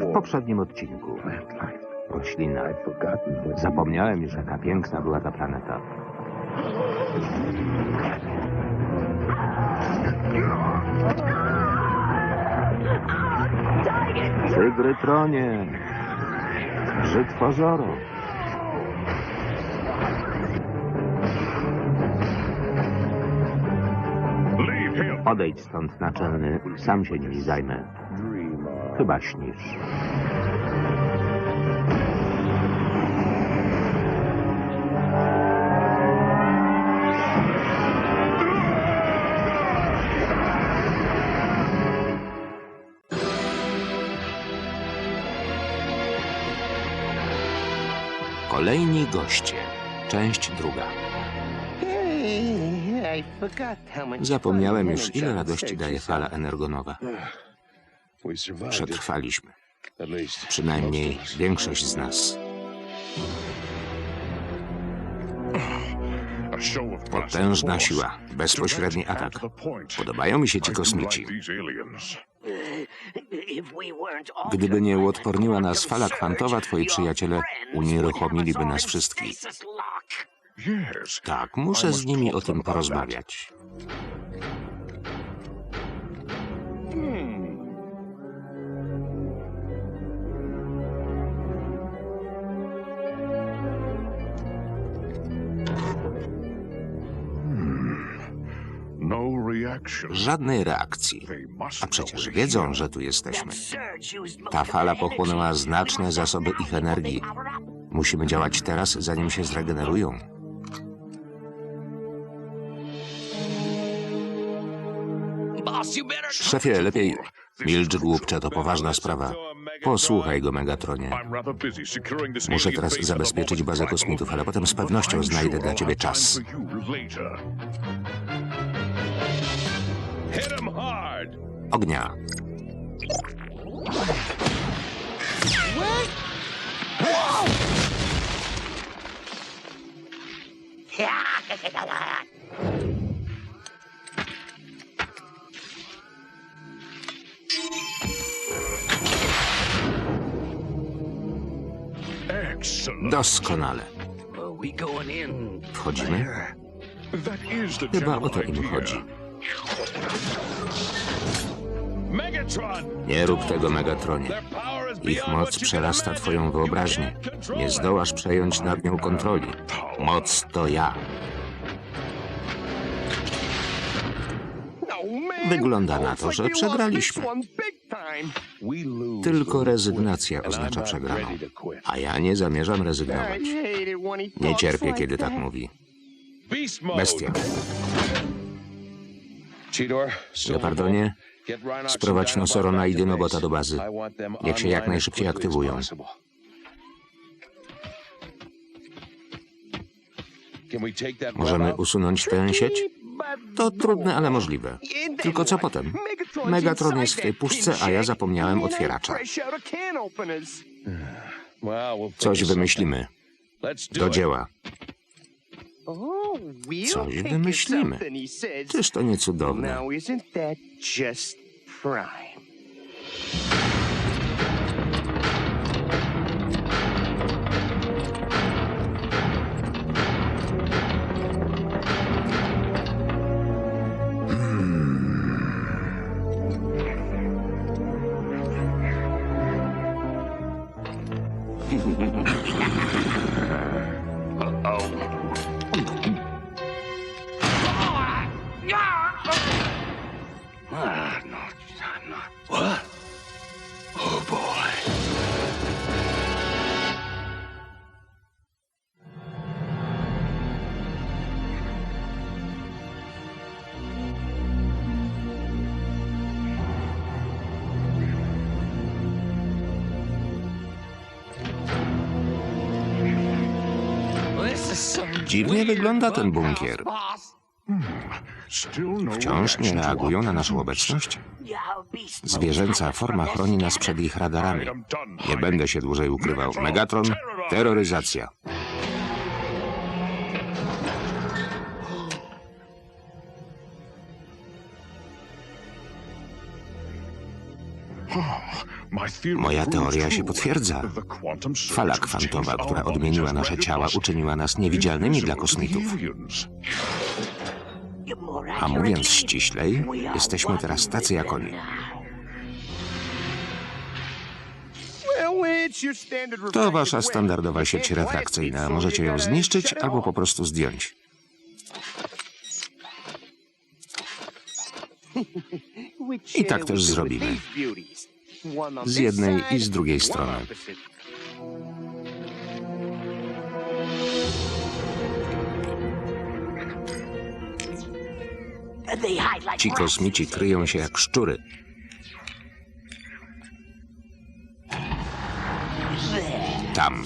W poprzednim odcinku roślina. Zapomniałem już, jaka piękna była ta planeta. Tygry tronie, brzytwo żoro. Leave him. Odejdź stąd, naczelny, sam się nimi zajmę. Chyba śnisz. Kolejni goście. Część druga. Zapomniałem już, ile radości daje fala energonowa. Przetrwaliśmy. Przynajmniej większość z nas. Potężna siła, bezpośredni atak. Podobają mi się ci kosmici. Gdyby nie uodporniła nas fala kwantowa, twoi przyjaciele unieruchomiliby nas wszystkich. Tak, muszę z nimi o tym porozmawiać. Żadnej reakcji. A przecież wiedzą, że tu jesteśmy. Ta fala pochłonęła znaczne zasoby ich energii. Musimy działać teraz, zanim się zregenerują. Szefie, lepiej milcz głupcze, to poważna sprawa. Posłuchaj go, Megatronie. Muszę teraz zabezpieczyć bazę kosmitów, ale potem z pewnością znajdę dla ciebie czas. Hit him hard. Ognia. Excellent. Doskonale. Wchodzimy? Chyba o to im chodzi. Nie rób tego, Megatronie. Ich moc przerasta twoją wyobraźnię. Nie zdołasz przejąć nad nią kontroli. Moc to ja. Wygląda na to, że przegraliśmy. Tylko rezygnacja oznacza przegraną. A ja nie zamierzam rezygnować. Nie cierpię, kiedy tak mówi. Bestia. Leopardonie, sprowadź Nosorona i Dynobota do bazy. Niech się jak najszybciej aktywują. Możemy usunąć tę sieć? To trudne, ale możliwe. Tylko co potem? Megatron jest w tej puszce, a ja zapomniałem otwieracza. Coś wymyślimy. Do dzieła. Coś wymyślimy. Czyż to nie cudowne? Dziwnie wygląda ten bunkier. Wciąż nie reagują na naszą obecność? Zwierzęca forma chroni nas przed ich radarami. Nie będę się dłużej ukrywał. Megatron, terroryzacja. Moja teoria się potwierdza. Fala kwantowa, która odmieniła nasze ciała, uczyniła nas niewidzialnymi dla kosmitów. A mówiąc ściślej, jesteśmy teraz tacy jak oni. To wasza standardowa sieć refrakcyjna. Możecie ją zniszczyć albo po prostu zdjąć. I tak też zrobimy. Z jednej i z drugiej strony. Ci kosmici kryją się jak szczury. Tam.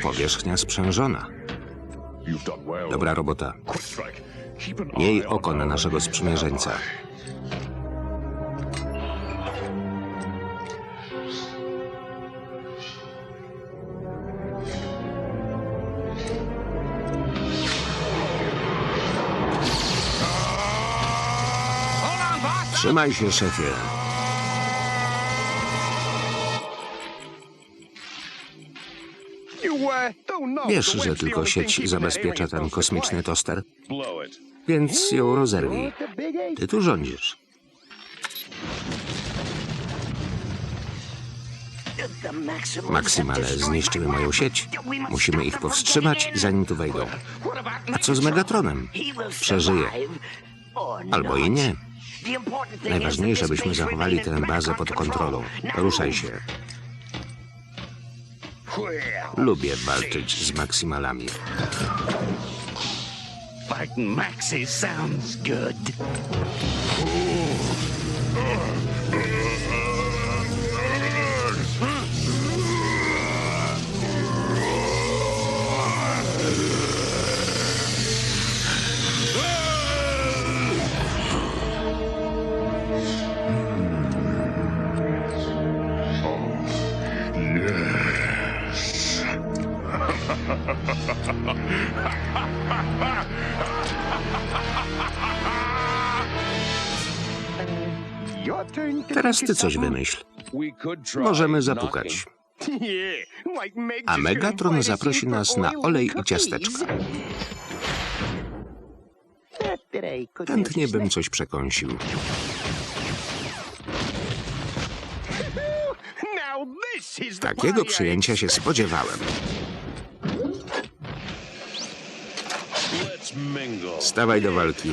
Powierzchnia sprzężona. Dobra robota. Miej oko na naszego sprzymierzeńca. Trzymaj się, szefie. Wiesz, że tylko sieć zabezpiecza ten kosmiczny toster? Więc ją rozerwij. Ty tu rządzisz. Maksimale zniszczyły moją sieć. Musimy ich powstrzymać, zanim tu wejdą. A co z Megatronem? Przeżyje. Albo i nie. Najważniejsze, byśmy zachowali tę bazę pod kontrolą. Ruszaj się. Lubię walczyć z maksymalami. Fighting Maxie sounds good. Teraz ty coś wymyśl. Możemy zapukać. A Megatron zaprosi nas na olej i ciasteczka. Chętnie bym coś przekąsił. Takiego przyjęcia się spodziewałem. Stawaj do walki.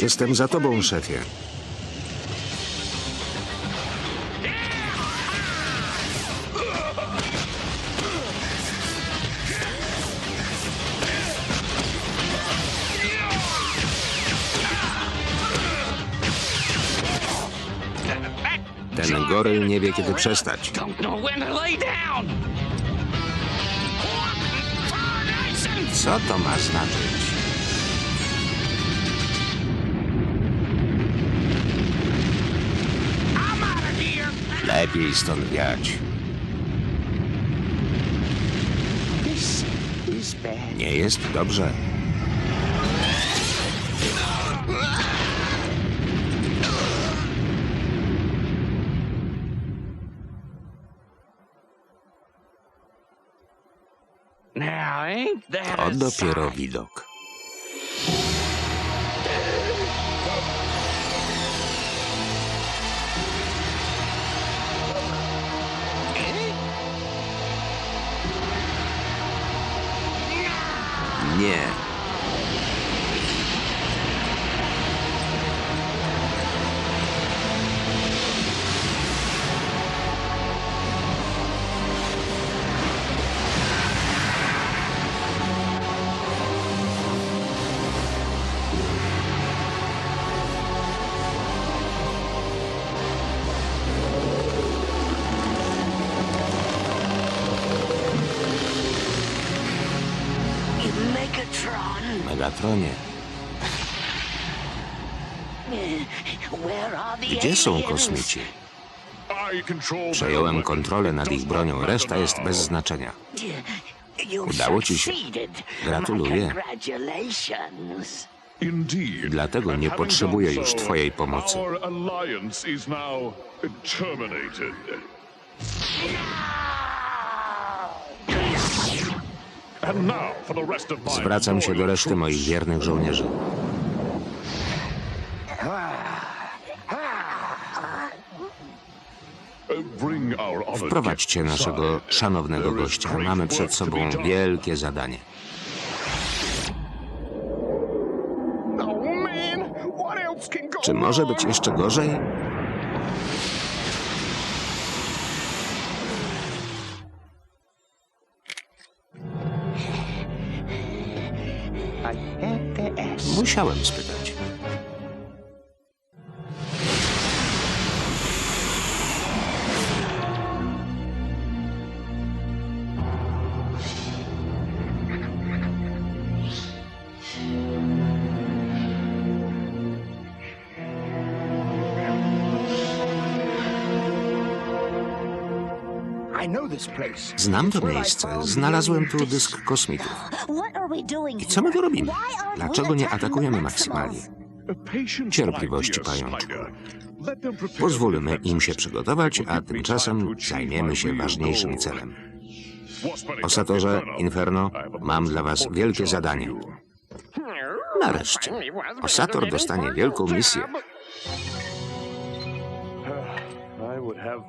Jestem za tobą, szefie. Ten goryl nie wie, kiedy przestać. Co to ma znaczyć? Lepiej stąd wiać. Nie jest dobrze. To dopiero widok. Nie. The gdzie są kosmici? Przejąłem kontrolę nad ich bronią, reszta jest bez znaczenia. Udało ci się. Gratuluję. Dlatego nie potrzebuję już twojej pomocy. Zwracam się do reszty moich wiernych żołnierzy. Wprowadźcie naszego szanownego gościa. Mamy przed sobą wielkie zadanie. Czy może być jeszcze gorzej? Musiałem spytać. Znam to miejsce. Znalazłem tu dysk kosmitów. I co my tu robimy? Dlaczego nie atakujemy Maksymali? Patience, Cierpliwości, pajączku. Pozwólmy im się przygotować, a tymczasem zajmiemy my się ważniejszym celem. Osatorze, Inferno, mam dla was wielkie zadanie. Nareszcie. Osator dostanie wielką misję.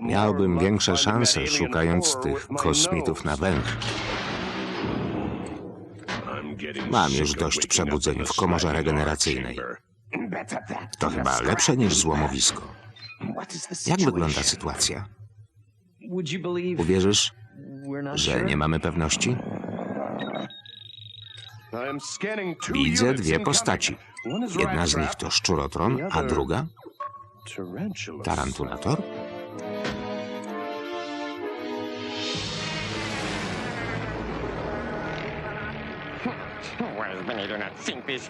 Miałbym większe szanse szukając tych kosmitów na węch. Mam już dość przebudzeń w komorze regeneracyjnej. To chyba lepsze niż złomowisko. Jak wygląda sytuacja? Uwierzysz, że nie mamy pewności? Widzę dwie postaci. Jedna z nich to szczurotron, a druga tarantulator?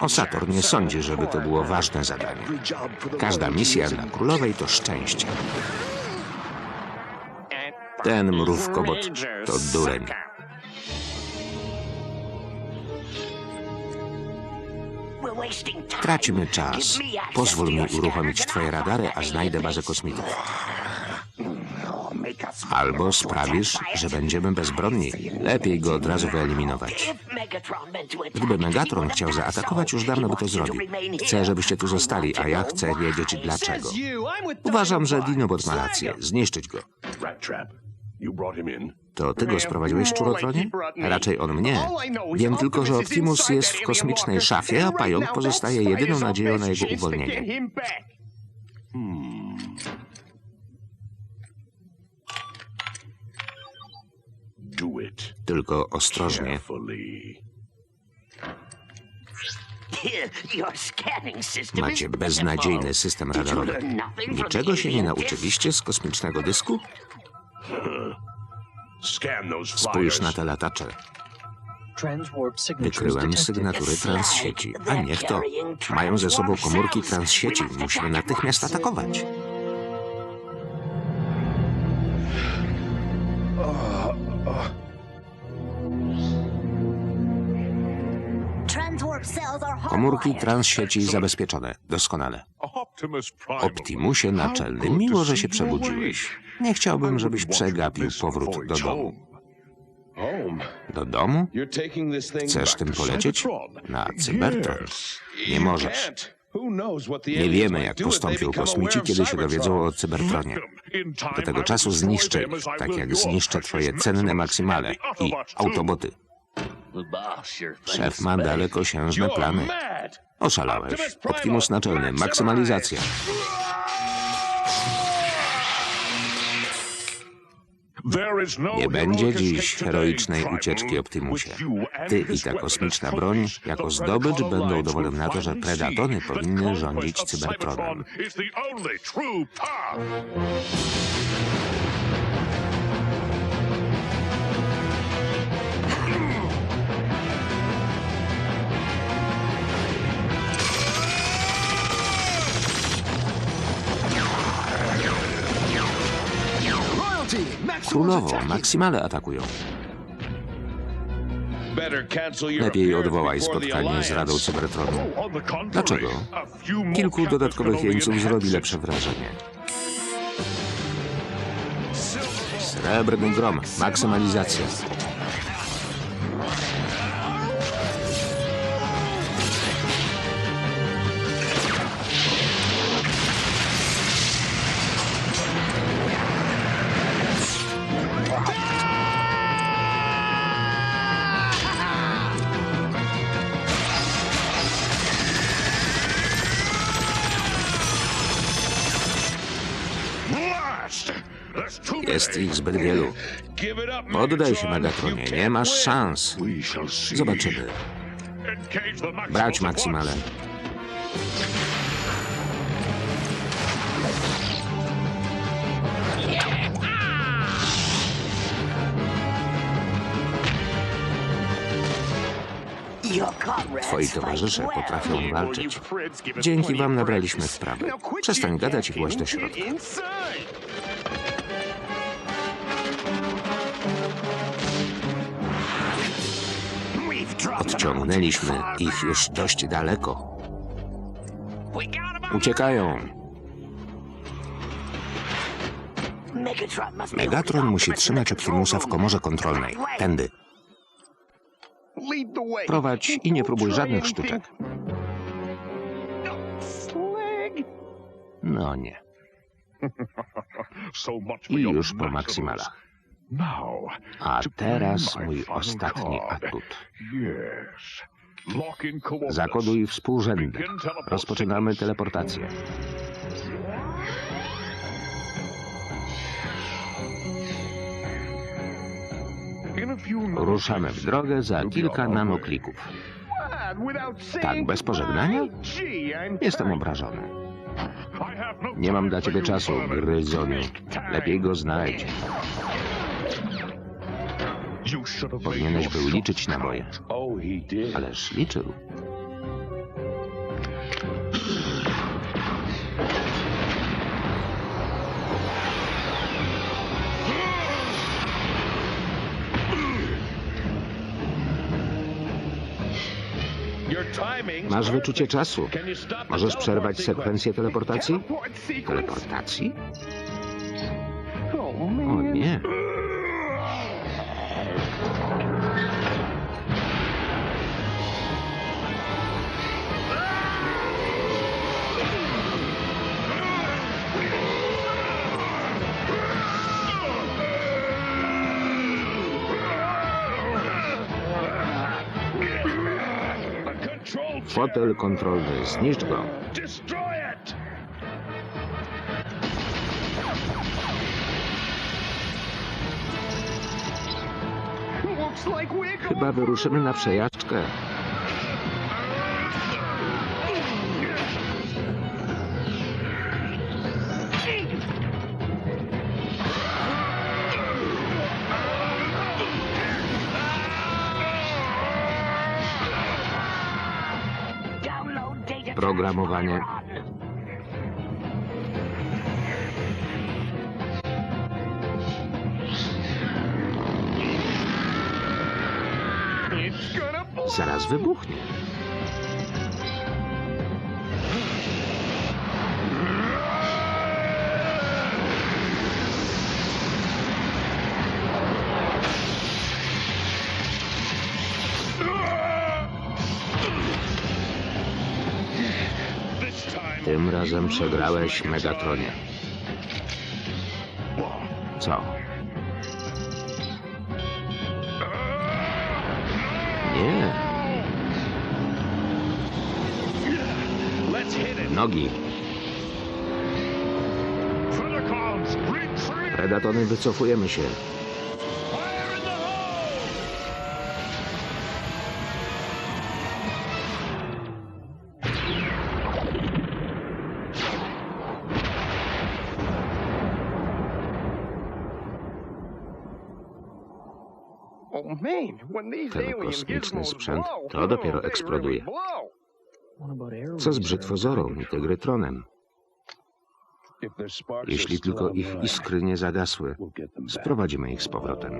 Osator nie sądzi, żeby to było ważne zadanie. Każda misja dla królowej to szczęście. Ten mrówkobot to dureń. Tracimy czas. Pozwól mi uruchomić twoje radary, a znajdę bazę kosmitów. Albo sprawisz, że będziemy bezbronni. Lepiej go od razu wyeliminować. Gdyby Megatron chciał zaatakować, już dawno by to zrobił. Chcę, żebyście tu zostali, a ja chcę wiedzieć dlaczego. Uważam, że Dinobot ma rację. Zniszczyć go. To ty go sprowadziłeś, szczurotronie? Raczej on mnie. Wiem tylko, że Optimus jest w kosmicznej szafie, a pająk pozostaje jedyną nadzieją na jego uwolnienie. Do Tylko ostrożnie. Macie beznadziejny system radarowy. Niczego się nie nauczyliście z kosmicznego dysku? Scan those Spójrz na te latacze. Wykryłem sygnatury transsieci. A niech to. Mają ze sobą komórki transsieci. Musimy natychmiast atakować. Komórki transsieci zabezpieczone. Doskonale. Optimusie naczelny, miło, że się przebudziłeś. Nie chciałbym, żebyś przegapił powrót do domu. Do domu? Chcesz tym polecieć? Na Cybertron. Nie możesz. Nie wiemy, jak postąpią kosmici, kiedy się dowiedzą o Cybertronie. Do tego czasu zniszczę ich, tak jak zniszczę twoje cenne maksymale i autoboty. Szef ma dalekosiężne plany. Oszalałeś. Optimus naczelny. Maksymalizacja. Nie będzie dziś heroicznej ucieczki, Optimusie. Ty i ta kosmiczna broń jako zdobycz będą dowodem na to, że Predatony powinny rządzić Cybertronem. Królowo, Maksimale atakują. Lepiej odwołaj spotkanie z Radą Cybertronu. Dlaczego? Kilku dodatkowych jeńców zrobi lepsze wrażenie. Srebrny grom, maksymalizacja. Jest ich zbyt wielu. Poddaj się, Megatron. Megatronie, nie masz szans. Zobaczymy. Brać Maksimale. Twoi towarzysze potrafią walczyć. Dzięki wam nabraliśmy wprawy. Przestań gadać i właź do środka. Odciągnęliśmy ich już dość daleko. Uciekają. Megatron, musi trzymać Optimusa w komorze kontrolnej. Tędy. Prowadź i nie próbuj żadnych sztuczek. No nie. I już po maksymalach. A teraz mój ostatni atut. Zakoduj teleport Rozpoczynamy teleportację. Ruszamy w drogę za kilka nanoklików. Tak, bez pożegnania? Jestem obrażony. No Nie mam dla ciebie czasu, gryzoniu. Lepiej go znajdź. Powinieneś był liczyć na moje. Oh, he did. Ależ liczył. Masz wyczucie czasu. Can you stop the Możesz przerwać sekwencję teleportacji? Teleportacji? Oh, O man. nie. Fotel kontrolny. Zniszcz go. Chyba wyruszymy na przejażdżkę. Download data Programowanie. transfer on. It's gonna blow. Zaraz wybuchnie. Tym razem przegrałeś, Megatronie. Co? Nie. Nogi. Predatony, wycofujemy się. Ten alien kosmiczny sprzęt to dopiero oh, eksploduje. Co z brzytwozorą i are Jeśli tylko ich iskry nie zagasły, sprowadzimy ich z powrotem.